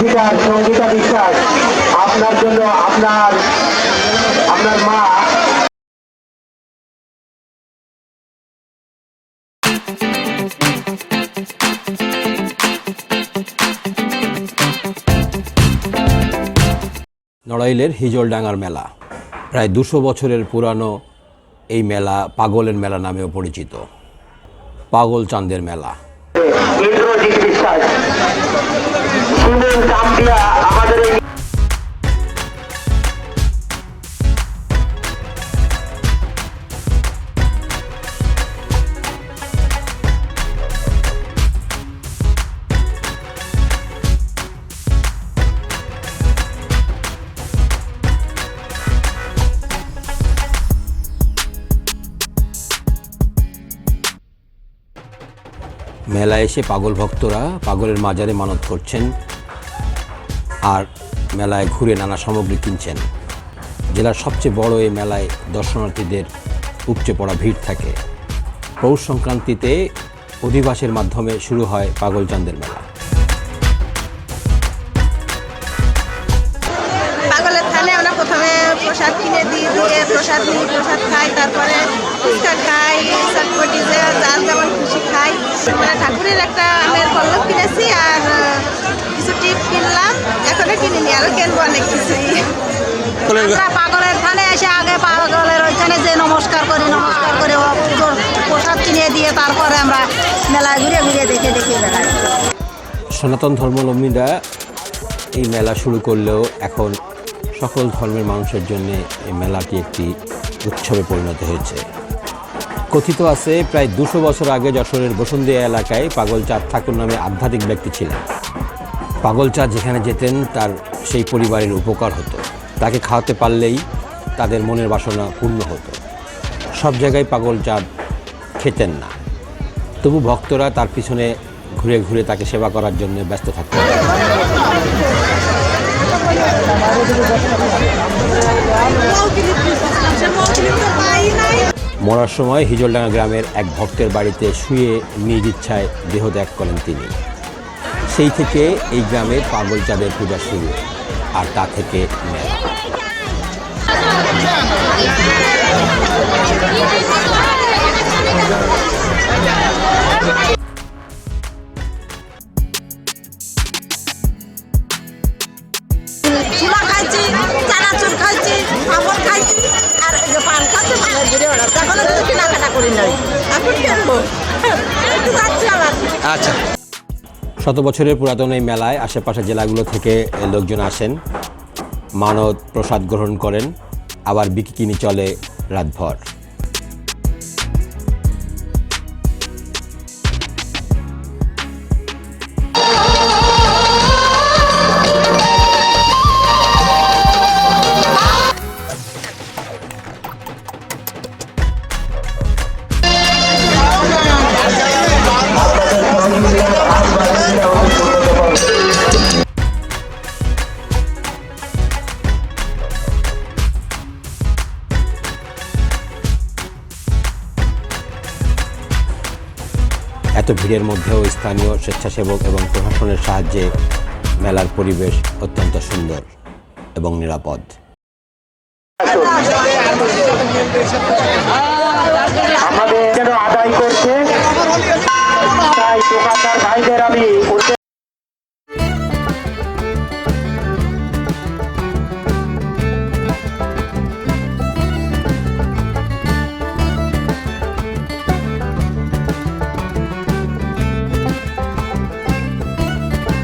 গীতার সঙ্গীতা বিশ্বাস। আপনার জন্য আপনার আপনার মা নড়াইলের হিজলডাঙ্গার মেলা। প্রায় দুশো বছরের পুরানো এই মেলা পাগলের মেলা নামেও পরিচিত। পাগল চাঁদের মেলা। মেলায় এসে পাগল ভক্তরা পাগলের মাজারে মানত করছেন। আর মেলায় ঘুরে নানা সামগ্রী কিনছেন। জেলার সবচেয়ে বড় এই মেলায় দর্শনার্থীদের উপচে পড়া ভিড় থাকে। পৌষ সংক্রান্তিতে অধিবাসের মাধ্যমে শুরু হয় পাগল চাঁদের মেলা ঠাকুরের একটা আমের পল্লব কিনেছি আর এখনও কিনিনি কিনবো অনেক কিছুই আমরা পাগলের থানে এসে আগে পাগলের ওইখানে যে নমস্কার করি নমস্কার করে প্রসাদ কিনে দিয়ে তারপরে আমরা মেলায় ঘুরে ঘুরে দেখে দেখে বেড়াই। সনাতন ধর্মাবলম্বীরা এই মেলা শুরু করলেও এখন সকল ধর্মের মানুষের জন্য এই মেলাটি একটি উৎসবে পরিণত হয়েছে। কথিত আছে প্রায় দুশো বছর আগে যশোরের বসুন্দিয়া এলাকায় পাগলচাঁদ ঠাকুর নামে আধ্যাত্মিক ব্যক্তি ছিলেন। পাগলচাঁদ যেখানে যেতেন তার সেই পরিবারের উপকার হতো। তাকে খাওয়াতে পারলেই তাদের মনের বাসনা পূর্ণ হতো। সব জায়গায় পাগলচাঁদ খেতেন না। তবু ভক্তরা তার পিছনে ঘুরে ঘুরে তাকে সেবা করার জন্য ব্যস্ত থাকতেন। মরার সময় হিজলডাঙ্গা গ্রামের এক ভক্তের বাড়িতে শুয়ে নিজ ইচ্ছায় দেহ ত্যাগ করেন তিনি। সেই থেকে এই গ্রামে পাগল চাঁদের পূজা শুরু আর তা থেকে মেলা। খাইছি চানাচুর খাইছি পাপড় খাইছি আর পান খাচ্ছি পানের ঘুরে কেনাকাটা করি নাই। এখন কিনবো? একটু যাচ্ছি আবার। আচ্ছা। শত বছরের পুরাতন এই মেলায় আশেপাশের জেলাগুলো থেকে লোকজন আসেন মানত প্রসাদ গ্রহণ করেন, আবার বিকিকিনি চলে রাতভর। ভিড়ের মধ্যেও স্থানীয় স্বেচ্ছাসেবক এবং প্রশাসনের সাহায্যে মেলার পরিবেশ অত্যন্ত সুন্দর এবং নিরাপদ। আমাদের আদায় করছে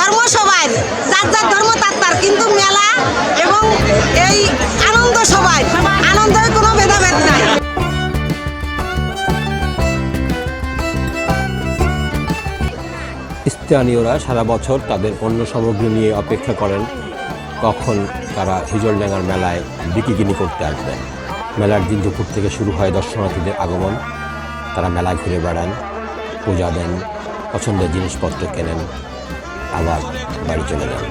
ধর্ম সবাই যার যার ধর্ম তার তার, কিন্তু মেলা এবং এই আনন্দ সবাই আনন্দের কোনো ভেদাভেদ নাই। স্থানীয়রা সারা বছর তাদের পণ্য সামগ্রী নিয়ে অপেক্ষা করেন, কখন তারা হিজলডাঙ্গার মেলায় বিকিকিনি করতে আসবেন। মেলার দিন দুপুর থেকে শুরু হয় দর্শনার্থীদের আগমন। তারা মেলা ঘুরে বেড়ান, পূজা দেন, পছন্দের জিনিসপত্র কেনেন। আবার বাড়ি চলে যান।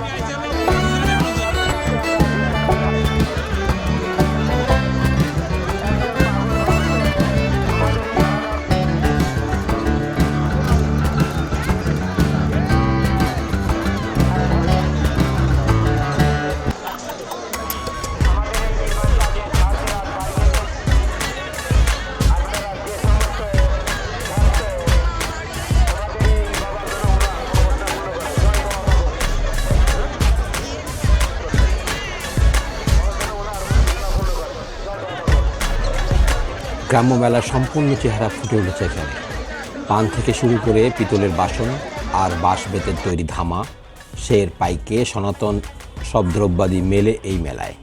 গ্রাম্য মেলার সম্পূর্ণ চেহারা ফুটে উঠেছে এখানে। পান থেকে শুরু করে পিতলের বাসন আর বাঁশ বেতের তৈরি ধামা, শের, পাইকে, সনাতন সব দ্রব্যাদি মেলে এই মেলায়।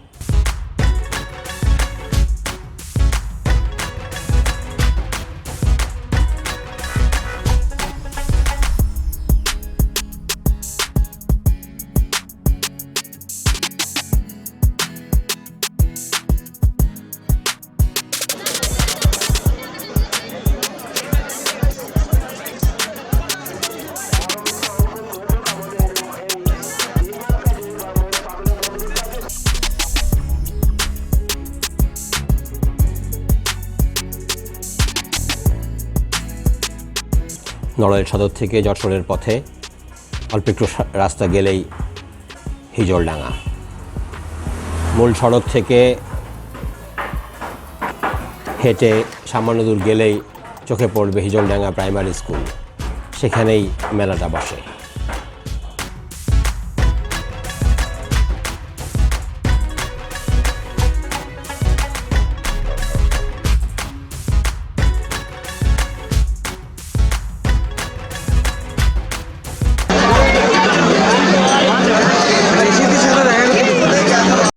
নড়াইল সদর থেকে যশোরের পথে অল্প একটু রাস্তা গেলেই হিজলডাঙ্গা। মূল সড়ক থেকে হেঁটে সামান্য দূর গেলেই চোখে পড়বে হিজলডাঙ্গা প্রাইমারি স্কুল। সেখানেই মেলাটা বসে।